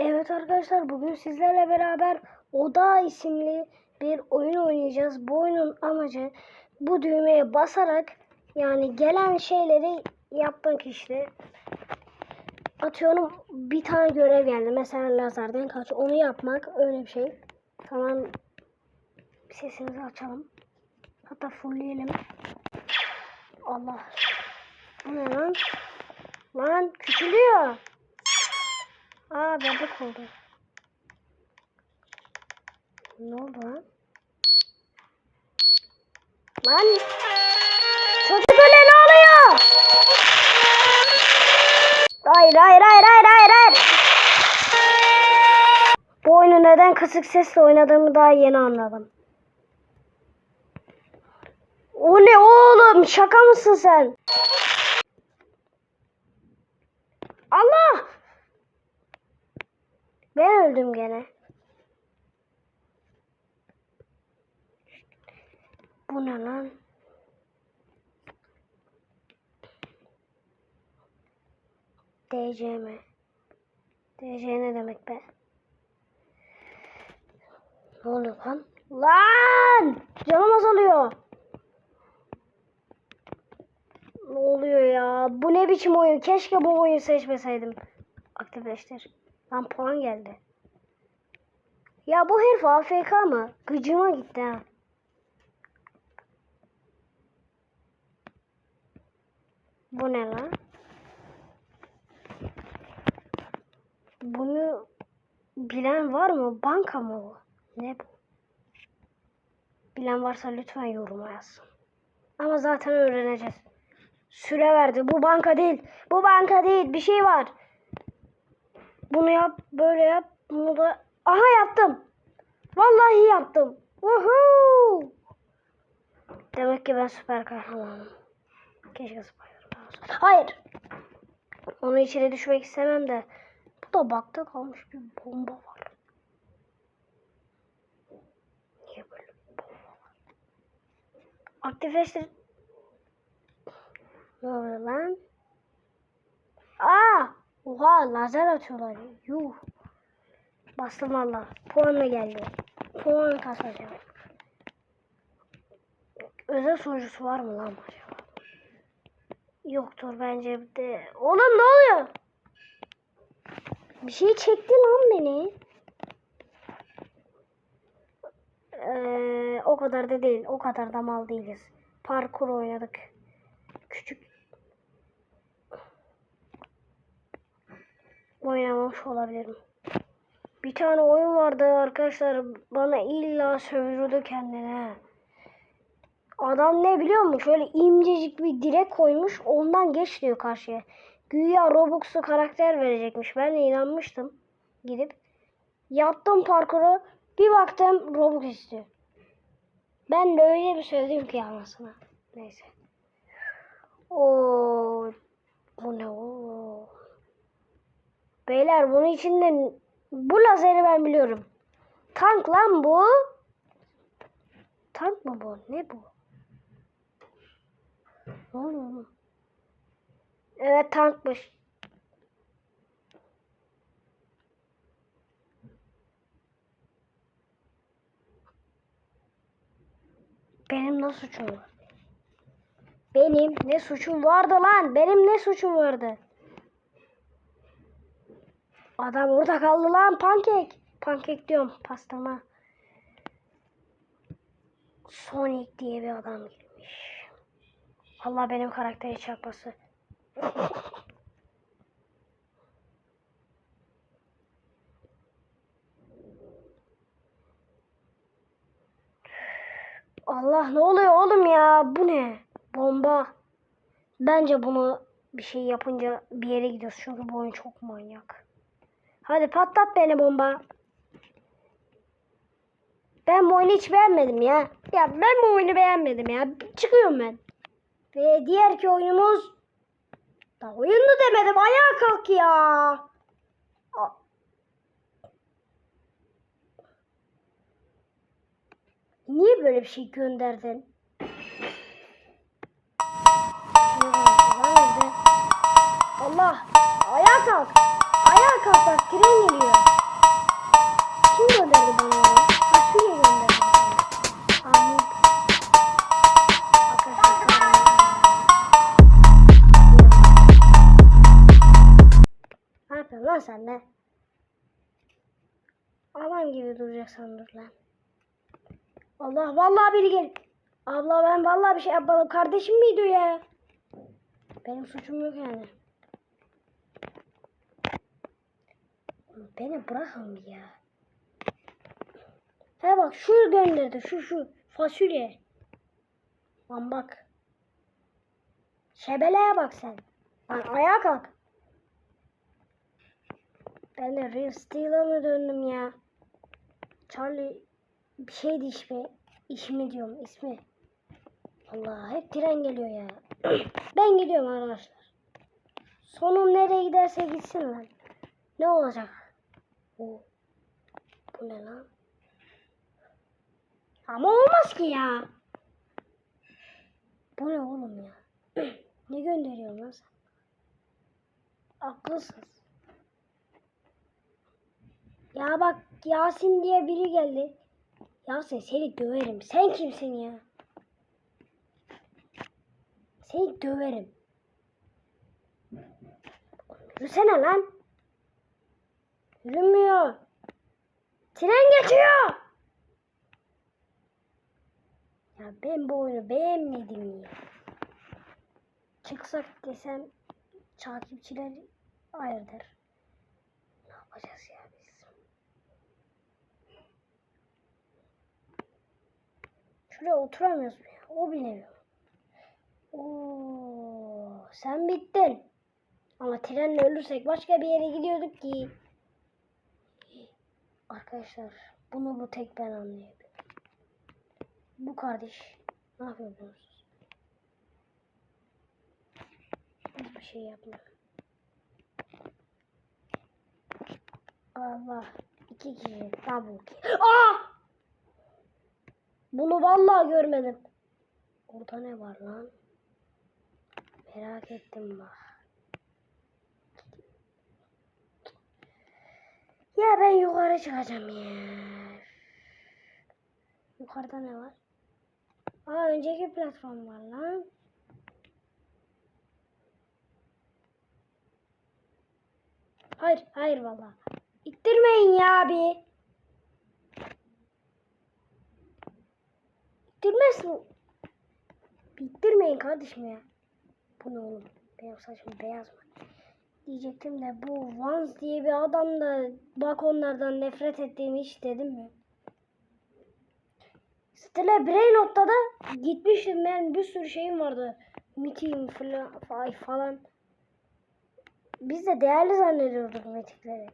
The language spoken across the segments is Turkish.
Evet arkadaşlar bugün sizlerle beraber Oda isimli bir oyun oynayacağız. Bu oyunun amacı bu düğmeye basarak yani gelen şeyleri yapmak işte. Atıyorum bir tane görev geldi. Mesela lazerden kaç. Onu yapmak öyle bir şey. Tamam. Sesimizi açalım. Hatta fullleyelim. Allah. Ne lan? Lan küçülüyor. Aa bebek oldu. Ne oldu lan? Lan! Çocuk öyle ne oluyor? Hayır hayır hayır hayır hayır hayır. Bu oyunu neden kısık sesle oynadığımı daha yeni anladım. O ne oğlum şaka mısın sen? Allah! Ben öldüm gene. Bu ne lan? DC mi? DC ne demek be? Ne oluyor lan? Lan! Canım azalıyor. Ne oluyor ya? Bu ne biçim oyun? Keşke bu oyunu seçmeseydim. Aktifleştir. Lan puan geldi. Ya bu herif AFK mı? Gıcıma gitti ha. Bu ne lan? Bunu bilen var mı? Banka mı bu? Ne bu? Bilen varsa lütfen yoruma yazsın. Ama zaten öğreneceğiz. Süre verdi. Bu banka değil. Bu banka değil. Bir şey var. Bunu yap, böyle yap. Bunu da... Aha yaptım. Vallahi yaptım. Woohoo! Demek ki ben süper kahramanım. Keşke Spider-Man olsa. Hayır. Onu içine düşmek istemem de. Bu da bakta kalmış bir bomba var. Niye böyle bomba var? Aktifleştir. Ne oluyor lan? Aa! Oha lazer atıyorlar. Yuh. Bastım valla. Puanla geldi. Puan kasacağım. Özel sunucusu var mı lan acaba? Yoktur bence de. Oğlum ne oluyor? Bir şey çekti lan beni. Ee, o kadar da değil. O kadar da mal değiliz. Parkur oynadık. Oynamamış olabilirim. Bir tane oyun vardı arkadaşlar. Bana illa sövürdü kendine. Adam ne biliyor musun? Şöyle imcecik bir direk koymuş. Ondan geç diyor karşıya. Güya Robux'u karakter verecekmiş. Ben de inanmıştım. Gidip. Yaptım parkuru. Bir baktım Robux istiyor. Ben de öyle bir söyledim ki anasına. Neyse. Oo, bu ne o? Beyler bunun içinde bu lazeri ben biliyorum. Tank lan bu. Tank mı bu? Ne bu? Ne? Evet tankmış. Benim ne suçum var? Benim ne suçum vardı lan? Benim ne suçum vardı? Adam orada kaldı lan pankek. Pankek diyorum pastama. Sonic diye bir adam girmiş. Allah benim karakteri çarpması. Allah ne oluyor oğlum ya? Bu ne? Bomba. Bence bunu bir şey yapınca bir yere gidiyoruz. Çünkü bu oyun çok manyak. Hadi patlat beni bomba. Ben bu oyunu hiç beğenmedim ya. Ya ben bu oyunu beğenmedim ya. Çıkıyorum ben. Ve diğer ki oyunumuz da oyunu demedim. Ayağa kalk ya. Niye böyle bir şey gönderdin? kalk bak tren geliyor. Kim gönderdi bana onu? Ha şuraya gönderdi. Ahmet. Ne yapıyorsun lan sen de? Adam gibi duracak sandır lan. Allah vallahi biri gel. Abla ben vallahi bir şey yapmadım. Kardeşim miydi ya? Benim suçum yok yani. Beni bırakın ya. He bak şu gönderdi şu şu fasulye. Lan bak. Şebeleye bak sen. Lan ayağa kalk. Ben de Real Steel'a mı döndüm ya? Charlie bir şeydi ismi. İsmi diyorum ismi. Allah hep tren geliyor ya. ben gidiyorum arkadaşlar. Sonum nereye giderse gitsin lan. Ne olacak? Bu, bu ne lan? Ama olmaz ki ya. Bu ne oğlum ya? ne gönderiyorsun lan sen? Akılsız. Ya bak Yasin diye biri geldi. Yasin seni döverim. Sen kimsin ya? Seni döverim. Yürüsene lan. Yürümüyor. Tren geçiyor. Ya ben bu oyunu beğenmedim ya. Çıksak desem takipçiler hayırdır. Ne yapacağız ya biz? Şuraya oturamıyoruz? O bilemiyor. Oo, sen bittin. Ama trenle ölürsek başka bir yere gidiyorduk ki. Arkadaşlar bunu bu tek ben anlayabilirim. Bu kardeş ne yapıyorsunuz? Hiçbir şey yapmıyor. Allah. iki kişi. Double kill. Aa! Bunu vallahi görmedim. Orada ne var lan? Merak ettim bak. Ya ben yukarı çıkacağım ya. Yukarıda ne var? Aa önceki platform var lan. Hayır, hayır vallahi. İttirmeyin ya abi. İttirmezsin. İttirmeyin kardeşim ya. Bu ne oğlum? Benim saçım beyaz mı? Diyecektim de bu Vans diye bir adam da bak onlardan nefret ettiğimi hiç dedim mi? Stella Brainot'ta da gitmiştim ben bir sürü şeyim vardı. Mitim falan, falan. Biz de değerli zannediyorduk metikleri.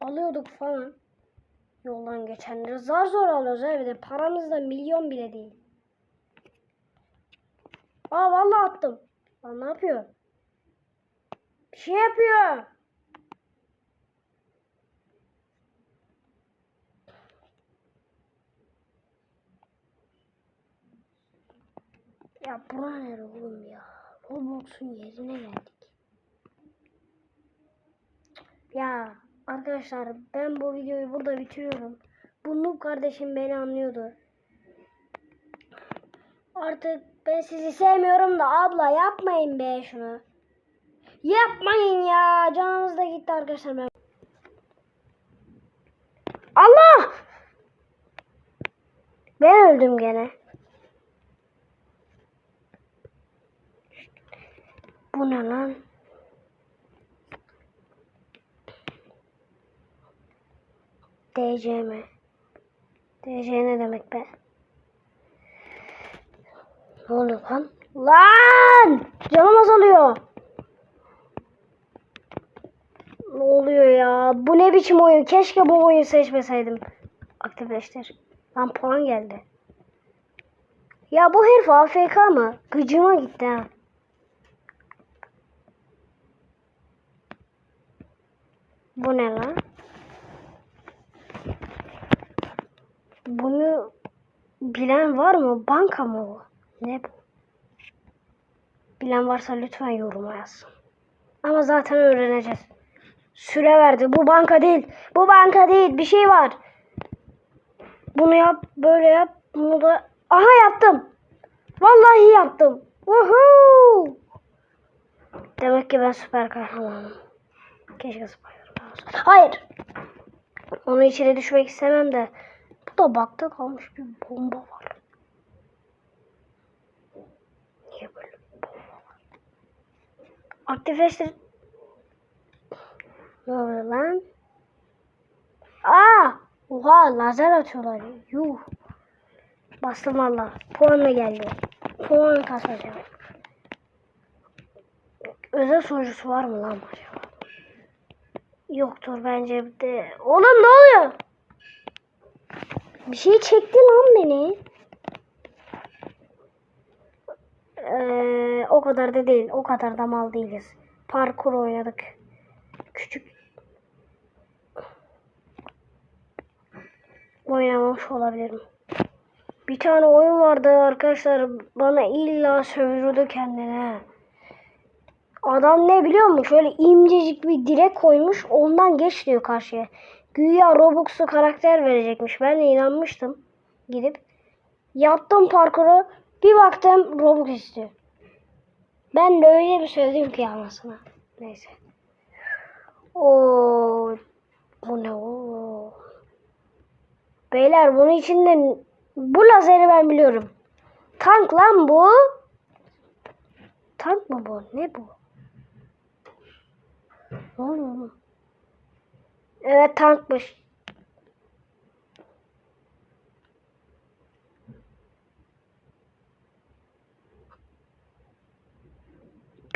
Alıyorduk falan. Yoldan geçenleri zar zor alıyoruz ha bir de paramız da milyon bile değil. Aa vallahi attım. Lan ne yapıyor? Bir şey yapıyor. Ya bura nere oğlum ya? Roblox'un yerine geldik. Ya arkadaşlar ben bu videoyu burada bitiriyorum. Bu noob kardeşim beni anlıyordu. Artık ben sizi sevmiyorum da abla yapmayın be şunu. Yapmayın ya. Canımız da gitti arkadaşlar. Allah! Ben öldüm gene. Bu ne lan? DC mi? DC ne demek be? Ne oluyor lan? Lan! Canım azalıyor. Ne oluyor ya? Bu ne biçim oyun? Keşke bu oyunu seçmeseydim. Aktifleştir. Lan puan geldi. Ya bu herif AFK mı? Gıcıma gitti ha. Bu ne lan? Bunu bilen var mı? Banka mı bu? Ne bu? Bilen varsa lütfen yoruma yazsın. Ama zaten öğreneceğiz. Süre verdi. Bu banka değil. Bu banka değil. Bir şey var. Bunu yap, böyle yap. Bunu da... Aha yaptım. Vallahi yaptım. Woohoo! Demek ki ben süper kahramanım. Keşke Spider-Man olsa. Hayır. Onun içine düşmek istemem de. Bu da bakta kalmış bir bomba var. Niye bir bomba var? Aktifleştir. Oluyor lan? Aa! Oha lazer atıyorlar. Yuh. Bastım valla. Puanla geldi. Puan kasacağım. Özel sonucusu var mı lan acaba? Yoktur bence de. Oğlum ne oluyor? Bir şey çekti lan beni. Ee, o kadar da değil. O kadar da mal değiliz. Parkur oynadık. Oynamamış olabilirim. Bir tane oyun vardı arkadaşlar. Bana illa sövürdü kendine. Adam ne biliyor musun? Şöyle imcecik bir direk koymuş. Ondan geç diyor karşıya. Güya Robux'lu karakter verecekmiş. Ben de inanmıştım. Gidip. Yaptım parkuru. Bir baktım Robux istiyor. Ben de öyle bir söyledim ki anasına. Neyse. O bu ne o? Beyler bunun içinde bu lazeri ben biliyorum. Tank lan bu. Tank mı bu? Ne bu? Ne oluyor oğlum? Evet tankmış.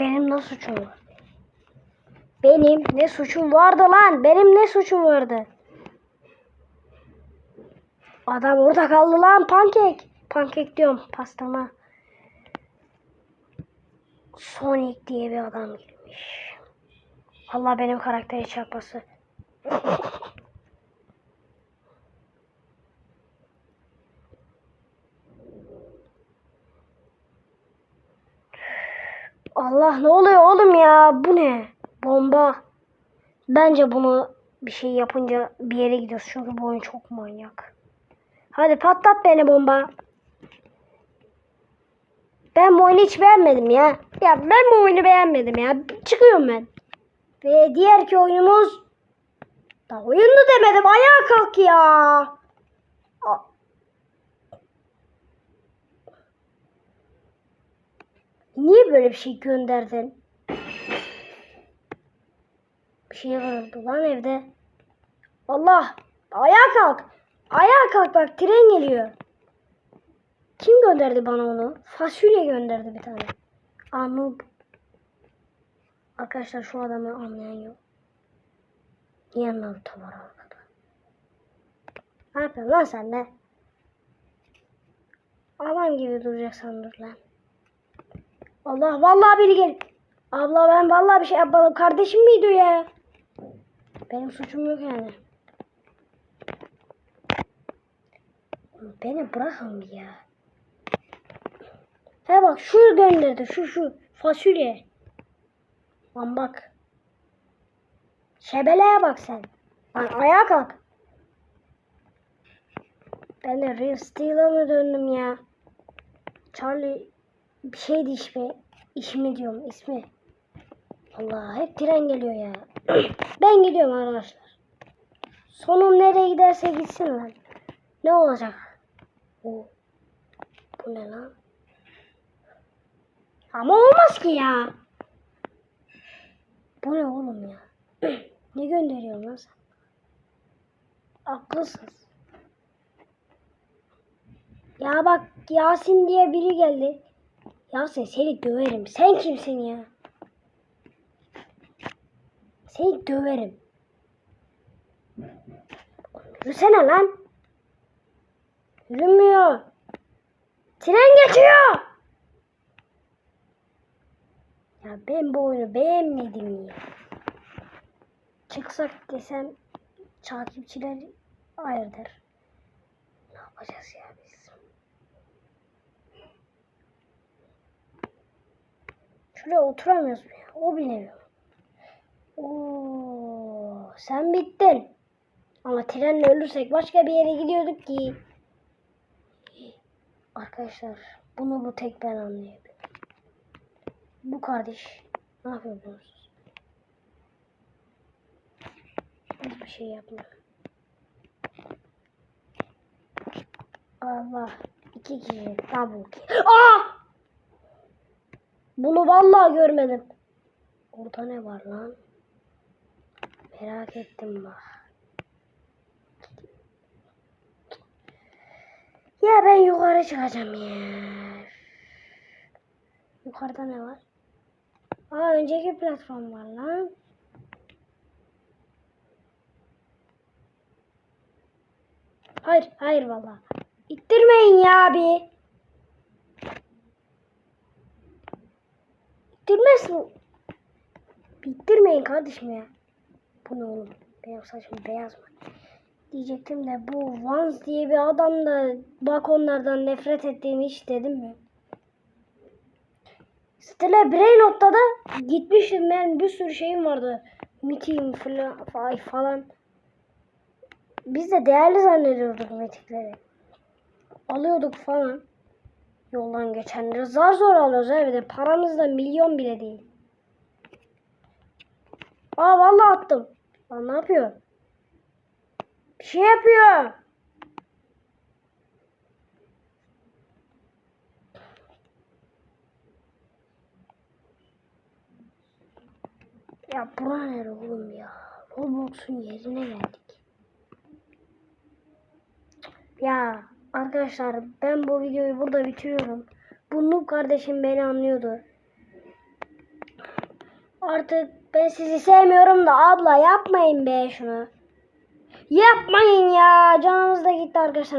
Benim ne suçum var? Benim ne suçum vardı lan? Benim ne suçum vardı? Adam orada kaldı lan pankek. Pankek diyorum pastama. Sonic diye bir adam girmiş. Allah benim karakteri çarpması. Allah ne oluyor oğlum ya? Bu ne? Bomba. Bence bunu bir şey yapınca bir yere gidiyoruz. Çünkü bu oyun çok manyak. Hadi patlat beni bomba. Ben bu oyunu hiç beğenmedim ya. Ya ben bu oyunu beğenmedim ya. Çıkıyorum ben. Ve diğer ki oyunumuz da oyunlu demedim. Ayağa kalk ya. Niye böyle bir şey gönderdin? Bir şey kırıldı lan evde. Allah! Ayağa kalk! Ayağa kalk bak tren geliyor. Kim gönderdi bana onu? Fasulye gönderdi bir tane. Anub. Arkadaşlar şu adamı anlayan yok. Niye Naruto var arkada? Ne yapıyorsun lan sen de? Adam gibi duracaksan dur lan. Allah vallahi biri gel. Abla ben vallahi bir şey yapmadım. Kardeşim miydi ya? Benim suçum yok yani. Beni bırakın ya. He bak şu gönderdi şu şu fasulye. Lan bak. Şebeleye bak sen. Lan ayağa kalk. Ben de Real Steel'a mı döndüm ya? Charlie bir şeydi ismi. İsmi diyorum ismi. Allah hep tren geliyor ya. ben gidiyorum arkadaşlar. Sonum nereye giderse gitsin lan. Ne olacak? O. Bu ne lan? Ama olmaz ki ya. Bu ne oğlum ya? ne gönderiyorsun lan sen? Akılsız. Ya bak Yasin diye biri geldi. Yasin seni döverim. Sen kimsin ya? Seni döverim. Yürüsene lan. Yürümüyor. Tren geçiyor. Ya ben bu oyunu beğenmedim ya. Çıksak desem takipçiler hayır der. Ne yapacağız ya biz? Şuraya oturamıyoruz mu? O bilemiyor. Oo, sen bittin. Ama trenle ölürsek başka bir yere gidiyorduk ki. Arkadaşlar bunu bu tek ben anlayabilirim. Bu kardeş ne yapıyorsunuz? hiçbir şey yapmıyor. Allah. iki kişi. Double kill. Aa! Bunu vallahi görmedim. Orada ne var lan? Merak ettim bak. Ya ben yukarı çıkacağım ya. Yukarıda ne var? Aa önceki platform var lan. Hayır, hayır vallahi. İttirmeyin ya abi. İttirmesin. İttirmeyin kardeşim ya. Bu ne oğlum? Benim saçım beyaz mı? Diyecektim de bu Vance diye bir adam da bak onlardan nefret ettiğimi hiç dedim mi? Stella Brainot'ta da gitmiştim ben bir sürü şeyim vardı. Mitim falan, falan. Biz de değerli zannediyorduk metikleri. Alıyorduk falan. Yoldan geçenleri zar zor alıyoruz bir de paramız da milyon bile değil. Aa vallahi attım. Lan ne yapıyor? Bir şey yapıyor. Ya bura nere oğlum ya? Roblox'un yerine geldik. Ya arkadaşlar ben bu videoyu burada bitiriyorum. Bu Noob kardeşim beni anlıyordu. Artık ben sizi sevmiyorum da abla yapmayın be şunu. Yapmayın ya. Canımız da gitti arkadaşlar.